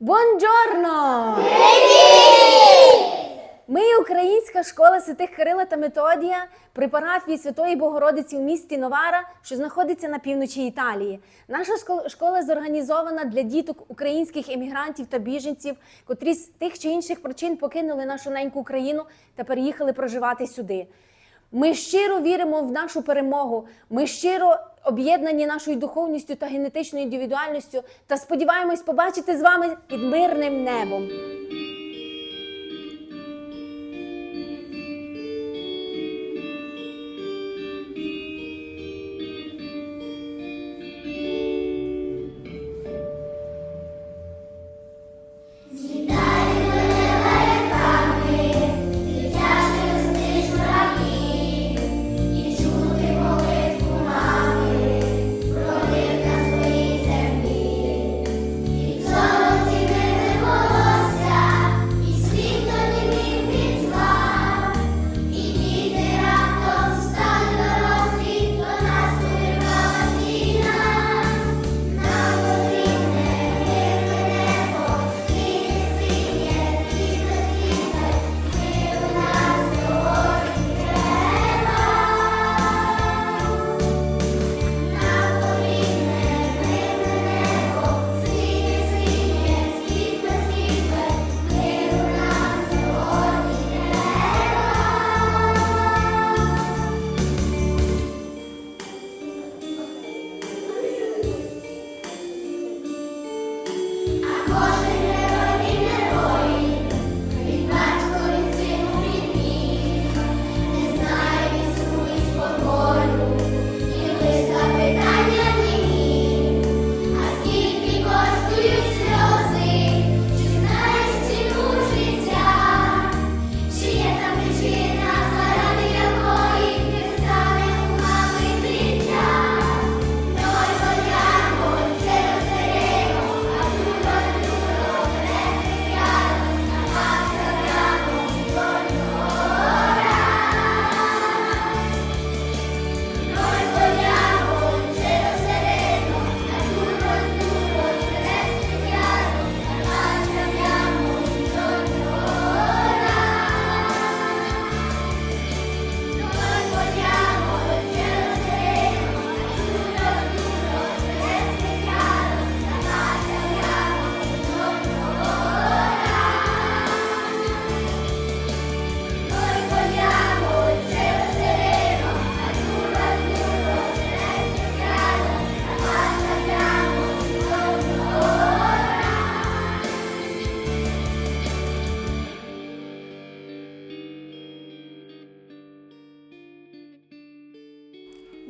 Бонджорно! Ми українська школа святих Кирила та Методія при парафії Святої Богородиці у місті Новара, що знаходиться на півночі Італії. Наша школа зорганізована для діток українських емігрантів та біженців, котрі з тих чи інших причин покинули нашу неньку Україну та переїхали проживати сюди. Ми щиро віримо в нашу перемогу. Ми щиро об'єднані нашою духовністю та генетичною індивідуальністю та сподіваємось побачити з вами під мирним небом.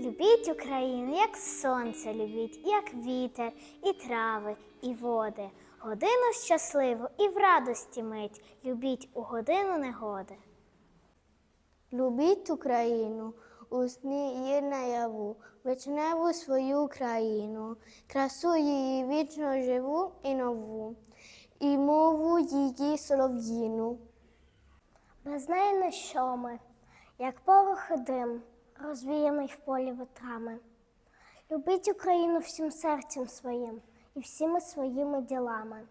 Любіть Україну, як сонце любіть, як вітер, і трави, і води. Годину щасливу і в радості мить. Любіть у годину негоди. Любіть Україну, у сні і наяву, вичневу свою країну, красу її вічно живу і нову, і мову її солов'їну. Без неї не що ми, як порох дим, розвіяний в полі вітрами. Любіть Україну всім серцем своїм і всіми своїми ділами.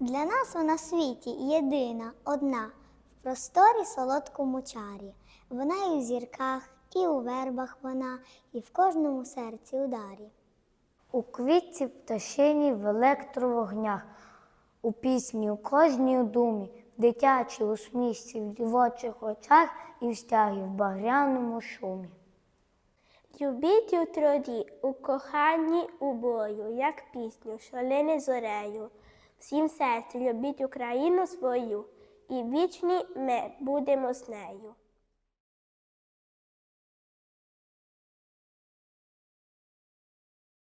Для нас вона в світі єдина, одна, в просторі солодкому чарі. Вона і в зірках, і у вербах вона, і в кожному серці ударі. У квітці пташині в електровогнях, у пісні у кожній думі, в дитячій усмішці, в дівочих очах і в стягі в багряному шумі. Любіть у труді, у коханні у бою, як пісню, що зорею. Всім серці любіть Україну свою, і вічні ми будемо з нею.